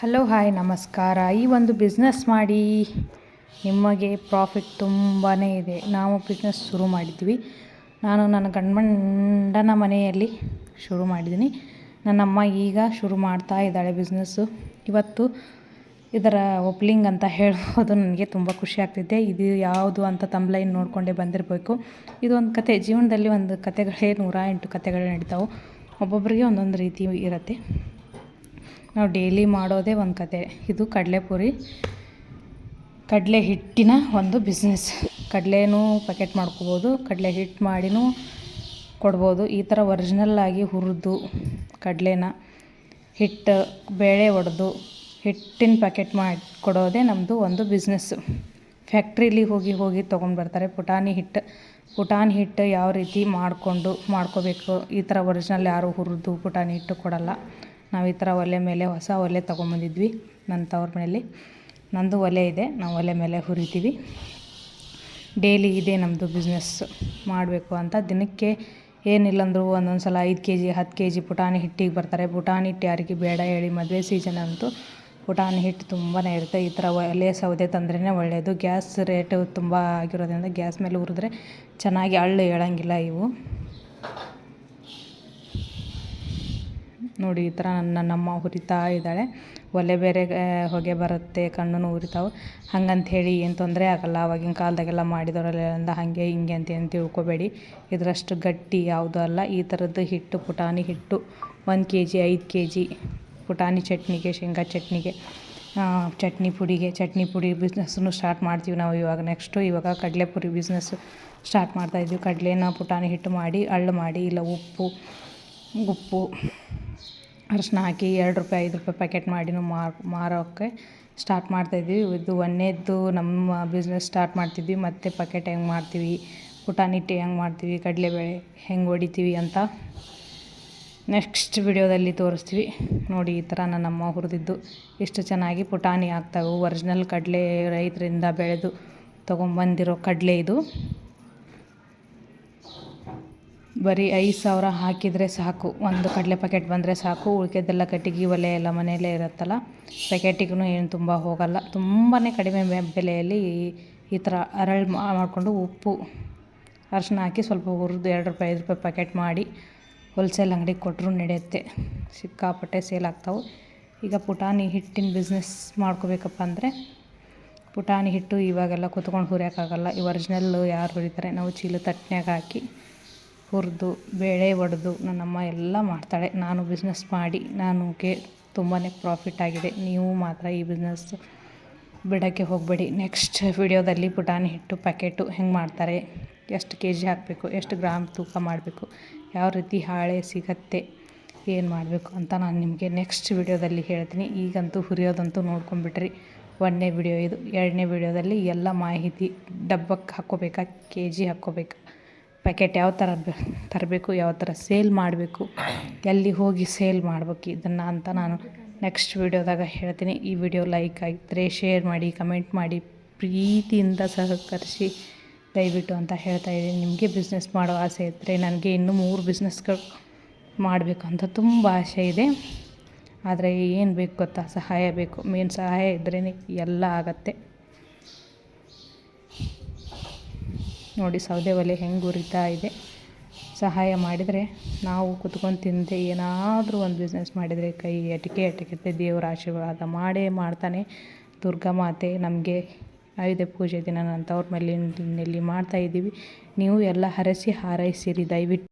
Hello hi ನಮಸ್ಕಾರ. ಈ ಒಂದು ಬಿಸ್ನೆಸ್ ಮಾಡಿ ನಿಮಗೆ ಪ್ರಾಫಿಟ್ ತುಂಬಾ ಇದೆ. ನಾವು ಬಿಸ್ನೆಸ್ ಶುರು ಮಾಡಿದ್ವಿ. ನಾನು ನನ್ನ ಗಂಡನ ಮನೆಯಲ್ಲಿ ಶುರು ಮಾಡಿದ್ದೀನಿ. ನನ್ನಮ್ಮ ಈಗ ಶುರು ಮಾಡ್ತಾ ಇದ್ದಾಳೆ ಬಿಸ್ನೆಸ್ಸು ಇವತ್ತು ಇದರ ಒಪ್ಲಿಂಗ್ ಅಂತ ಹೇಳ್ಬೋದು. ನನಗೆ ತುಂಬ ಖುಷಿ ಆಗ್ತಿದೆ. ಇದು ಯಾವುದು ಅಂತ ತಂಬ್ಲೈನ್ ನೋಡಿಕೊಂಡೇ ಬಂದಿರಬೇಕು. ಒಂದು ಕತೆ. ಜೀವನದಲ್ಲಿ ಒಂದು ಕತೆಗಳೇ ನೂರ ಎಂಟು ಕತೆಗಳು ನಡೀತಾವೆ. ಒಬ್ಬೊಬ್ಬರಿಗೆ ಒಂದೊಂದು ರೀತಿ ಇರುತ್ತೆ. ನಾವು ಡೈಲಿ ಮಾಡೋದೇ ಒಂದು ಕತೆ. ಇದು ಕಡಲೆಪುರಿ. ಕಡಲೆ ಹಿಟ್ಟಿನ ಒಂದು ಬಿಸ್ನೆಸ್ ಕಡಲೆನೂ ಪ್ಯಾಕೆಟ್ ಮಾಡ್ಕೋಬೋದು ಕಡಲೆ ಹಿಟ್ಟು ಮಾಡಿನೂ ಕೊಡ್ಬೋದು. ಈ ಥರ ಒರಿಜಿನಲ್ಲಾಗಿ ಹುರಿದು ಕಡಲೆನ. ಹಿಟ್ಟು, ಬೇಳೆ ಒಡೆದು ಹಿಟ್ಟಿನ ಪ್ಯಾಕೆಟ್ ಮಾಡಿ ಕೊಡೋದೇ ನಮ್ಮದು ಒಂದು ಬಿಸ್ನೆಸ್ಸು ಫ್ಯಾಕ್ಟ್ರಿಲಿ ಹೋಗಿ ಹೋಗಿ ತೊಗೊಂಡು ಬರ್ತಾರೆ. ಪುಟಾಣಿ ಹಿಟ್ಟು. ಪುಟಾಣಿ ಹಿಟ್ಟು ಯಾವ ರೀತಿ ಮಾಡಿಕೊಂಡು ಮಾಡ್ಕೋಬೇಕು? ಈ ಥರ ಒರಿಜಿನಲ್ ಯಾರೂ ಹುರಿದು ಪುಟಾಣಿ ಹಿಟ್ಟು ಕೊಡೋಲ್ಲ. ನಾವು ಈ ಥರ ಒಲೆ ಮೇಲೆ ಹೊಸ ಒಲೆ ತೊಗೊಂಬಂದಿದ್ವಿ ನನ್ನ ತವ್ರ ಮನೇಲಿ. ನಂದು ಒಲೆ ಇದೆ, ನಾವು ಒಲೆ ಮೇಲೆ ಹುರಿತೀವಿ. ಡೈಲಿ ಇದೆ ನಮ್ಮದು ಬಿಸ್ನೆಸ್ ಮಾಡಬೇಕು ಅಂತ. ದಿನಕ್ಕೆ ಏನಿಲ್ಲ ಅಂದರೂ ಒಂದೊಂದು ಸಲ ಐದು ಕೆ ಜಿ ಹತ್ತು ಕೆ ಜಿ ಪುಟಾಣಿ ಹಿಟ್ಟಿಗೆ ಬರ್ತಾರೆ. ಪುಟಾಣಿ ಹಿಟ್ಟು ಯಾರಿಗೆ ಬೇಡ ಹೇಳಿ ಮದುವೆ ಸೀಸನ್ ಅಂತೂ ಪುಟಾಣಿ ಹಿಟ್ಟು ತುಂಬಾ ಇರುತ್ತೆ. ಈ ಥರ ಒಲೆ ಸೌದೆ ತಂದ್ರೇ ಒಳ್ಳೆಯದು ಗ್ಯಾಸ್ ರೇಟು ತುಂಬ ಆಗಿರೋದ್ರಿಂದ ಗ್ಯಾಸ್ ಮೇಲೆ ಹುರಿದ್ರೆ ಚೆನ್ನಾಗಿ ಹಳ್ಳು ಹೇಳೋಂಗಿಲ್ಲ ಇವು. ನೋಡಿ ಈ ಥರ ನನ್ನಮ್ಮ ಹುರಿತಾ ಇದ್ದಾಳೆ. ಒಲೆ ಬೇರೆ ಹೊಗೆ ಬರುತ್ತೆ, ಕಣ್ಣು ಉರಿತಾವೆ ಹಂಗಂತ ಹೇಳಿ ಏನು ತೊಂದರೆ ಆಗಲ್ಲ. ಆವಾಗಿನ ಕಾಲದಾಗೆಲ್ಲ ಮಾಡಿದವರೆಲ್ಲ ಹಾಗೆ ಹಿಂಗೆ ಅಂತ ಏನು ತಿಳ್ಕೊಬೇಡಿ. ಇದರಷ್ಟು ಗಟ್ಟಿ ಯಾವುದೂ ಅಲ್ಲ. ಈ ಥರದ್ದು ಹಿಟ್ಟು, ಪುಟಾಣಿ ಹಿಟ್ಟು, ಒಂದು ಕೆ ಜಿ ಐದು ಕೆ ಜಿ ಪುಟಾಣಿ ಚಟ್ನಿಗೆ, ಶೇಂಗಾ ಚಟ್ನಿಗೆ ಚಟ್ನಿ ಪುಡಿಗೆ. ಚಟ್ನಿ ಪುಡಿ ಬಿಸ್ನೆಸ್ಸನ್ನು ಸ್ಟಾರ್ಟ್ ಮಾಡ್ತೀವಿ ನಾವು ಇವಾಗ ನೆಕ್ಸ್ಟು ಇವಾಗ ಕಡಲೆಪುರಿ ಬಿಸ್ನೆಸ್ಸು ಸ್ಟಾರ್ಟ್ ಮಾಡ್ತಾಯಿದ್ವಿ ಕಡಲೆನ, ಪುಟಾಣಿ ಹಿಟ್ಟು ಮಾಡಿ ಅಳ್ಳು ಮಾಡಿ, ಇಲ್ಲ ಉಪ್ಪು ಉಪ್ಪು ಅರಶಿನ ಹಾಕಿ ಎರಡು ರೂಪಾಯಿ, ಐದು ರೂಪಾಯಿ ಪ್ಯಾಕೆಟ್ ಮಾಡಿನೂ ಮಾರೋಕ್ಕೆ ಸ್ಟಾರ್ಟ್ ಮಾಡ್ತಾಯಿದ್ವಿ. ಇದು ಒಂದನೇದ್ದು ನಮ್ಮ ಬಿಸ್ನೆಸ್ ಸ್ಟಾರ್ಟ್ ಮಾಡ್ತಿದ್ವಿ. ಮತ್ತು ಪ್ಯಾಕೆಟ್ ಹೆಂಗೆ ಮಾಡ್ತೀವಿ ಪುಟಾಣಿ ಹೆಂಗೆ ಮಾಡ್ತೀವಿ ಕಡಲೆಬೇಳೆ ಹೆಂಗೆ ಹೊಡಿತೀವಿ ಅಂತ ನೆಕ್ಸ್ಟ್ ವಿಡಿಯೋದಲ್ಲಿ ತೋರಿಸ್ತೀವಿ. ನೋಡಿ ಈ ಥರ ನನ್ನಮ್ಮ ಹುರಿದಿದ್ದು. ಎಷ್ಟು ಚೆನ್ನಾಗಿ ಪುಟಾಣಿ ಆಗ್ತಾವೆ ಒರಿಜಿನಲ್ ಕಡಲೆ ರೈತರಿಂದ ಬೆಳೆದು ತೊಗೊಂಬಂದಿರೋ ಕಡಲೆ ಇದು. ಬರೀ ಐದು ಸಾವಿರ ಹಾಕಿದರೆ ಸಾಕು. ಒಂದು ಕಡಲೆ ಪ್ಯಾಕೆಟ್ ಬಂದರೆ ಸಾಕು. ಉಳಿಕೆದೆಲ್ಲ ಕಟ್ಟಿಗೆ, ಒಲೆ ಎಲ್ಲ ಮನೆಯಲ್ಲೇ ಇರುತ್ತಲ್ಲ ಪ್ಯಾಕೆಟಿಗೂ ಏನು ತುಂಬ ಹೋಗಲ್ಲ. ತುಂಬಾ ಕಡಿಮೆ ಬೆಲೆಯಲ್ಲಿ ಈ ಥರ ಅರಳು ಮಾಡಿಕೊಂಡು ಉಪ್ಪು ಅರಶಿನ ಹಾಕಿ ಸ್ವಲ್ಪ ಹುರಿದು ಎರಡು ರೂಪಾಯಿ, ಐದು ರೂಪಾಯಿ ಪ್ಯಾಕೆಟ್ ಮಾಡಿ ಹೋಲ್ಸೇಲ್ ಅಂಗಡಿಗೆ ಕೊಟ್ಟರು ನಡೆಯುತ್ತೆ. ಸಿಕ್ಕಾಪಟ್ಟೆ ಸೇಲ್ ಆಗ್ತಾವೆ. ಈಗ ಪುಟಾಣಿ ಹಿಟ್ಟಿನ ಬಿಸ್ನೆಸ್ ಮಾಡ್ಕೋಬೇಕಪ್ಪ ಅಂದರೆ, ಪುಟಾಣಿ ಹಿಟ್ಟು ಇವಾಗೆಲ್ಲ ಕುತ್ಕೊಂಡು ಹುರಿಯೋಕ್ಕಾಗಲ್ಲ ಈ ಒರಿಜಿನಲ್ಲು ಯಾರು ಹುರಿತಾರೆ? ನಾವು ಚೀಲ ತಟ್ನ್ಯಾಗ ಹಾಕಿ ಹುರಿದು, ಬೇಳೆ ಒಡೆದು ನನ್ನಮ್ಮ ಎಲ್ಲ ಮಾಡ್ತಾಳೆ. ನಾನು ಬಿಸ್ನೆಸ್ ಮಾಡಿ ನನಗೆ ತುಂಬಾ ಪ್ರಾಫಿಟ್ ಆಗಿದೆ. ನೀವು ಮಾತ್ರ ಈ ಬಿಸ್ನೆಸ್ ಬಿಡೋಕ್ಕೆ ಹೋಗಬೇಡಿ. ನೆಕ್ಸ್ಟ್ ವಿಡಿಯೋದಲ್ಲಿ ಪುಟಾಣಿ ಹಿಟ್ಟು ಪ್ಯಾಕೆಟು ಹೆಂಗೆ ಮಾಡ್ತಾರೆ? ಎಷ್ಟು ಕೆ ಜಿ ಹಾಕಬೇಕು? ಎಷ್ಟು ಗ್ರಾಮ್ ತೂಕ ಮಾಡಬೇಕು? ಯಾವ ರೀತಿ ಹಾಳೆ ಸಿಗತ್ತೆ? ಏನು ಮಾಡಬೇಕು ಅಂತ ನಾನು ನಿಮಗೆ ನೆಕ್ಸ್ಟ್ ವಿಡಿಯೋದಲ್ಲಿ ಹೇಳ್ತೀನಿ. ಈಗಂತೂ ಹುರಿಯೋದಂತೂ ನೋಡ್ಕೊಂಬಿಟ್ರಿ ಒಂದನೇ ವಿಡಿಯೋ ಇದು. ಎರಡನೇ ವಿಡಿಯೋದಲ್ಲಿ ಎಲ್ಲ ಮಾಹಿತಿ ಡಬ್ಬಕ್ಕೆ ಹಾಕ್ಕೋಬೇಕಾ? ಕೆ ಜಿ ಹಾಕ್ಕೋಬೇಕಾ? ಪ್ಯಾಕೆಟ್ ಯಾವ ಥರ ತರಬೇಕು, ಯಾವ ಥರ ಸೇಲ್ ಮಾಡಬೇಕು, ಎಲ್ಲಿ ಹೋಗಿ ಸೇಲ್ ಮಾಡಬೇಕು ಇದನ್ನು ಅಂತ ನಾನು ನೆಕ್ಸ್ಟ್ ವೀಡಿಯೋದಾಗ ಹೇಳ್ತೀನಿ. ಈ ವಿಡಿಯೋ ಲೈಕ್ ಆಗಿದ್ದರೆ ಶೇರ್ ಮಾಡಿ ಕಮೆಂಟ್ ಮಾಡಿ, ಪ್ರೀತಿಯಿಂದ ಸಹಕರಿಸಿ ದಯವಿಟ್ಟು ಅಂತ ಹೇಳ್ತಾ ಇದ್ದೀನಿ. ನಿಮಗೆ ಬಿಸ್ನೆಸ್ ಮಾಡೋ ಆಸೆ ಇದ್ದರೆ ನನಗೆ ಇನ್ನೂ ಮೂರು ಬಿಸ್ನೆಸ್ಗಳು ಮಾಡಬೇಕು ಅಂತ ತುಂಬ ಆಸೆ ಇದೆ. ಆದರೆ ಏನು ಬೇಕು ಗೊತ್ತಾ? ಸಹಾಯ ಬೇಕು. ಮೇನ್ ಸಹಾಯ ಇದ್ರೇ ಎಲ್ಲ ಆಗತ್ತೆ. ನೋಡಿ ಸೌದೆ ಒಲೆ ಹೆಂಗೆ ಉರಿತಾ ಇದೆ. ಸಹಾಯ ಮಾಡಿದರೆ ನಾವು ಕುತ್ಕೊಂಡು ತಿಂದೆ ಏನಾದರೂ ಒಂದು ಬಿಸ್ನೆಸ್ ಮಾಡಿದರೆ ಕೈ ಅಟಿಕೆ ಅಟಿಕೆ ದೇವರ ಆಶೀರ್ವಾದ ಮಾಡೇ ಮಾಡ್ತಾನೆ. ದುರ್ಗಾ ಮಾತೆ ನಮಗೆ ಆಯುಧ ಪೂಜೆ ದಿನ ನಾನು ತವ್ರ ಮಾಡ್ತಾ ಇದ್ದೀವಿ. ನೀವು ಎಲ್ಲ ಹರಸಿ ಹಾರೈಸಿರಿ ದಯವಿಟ್ಟು.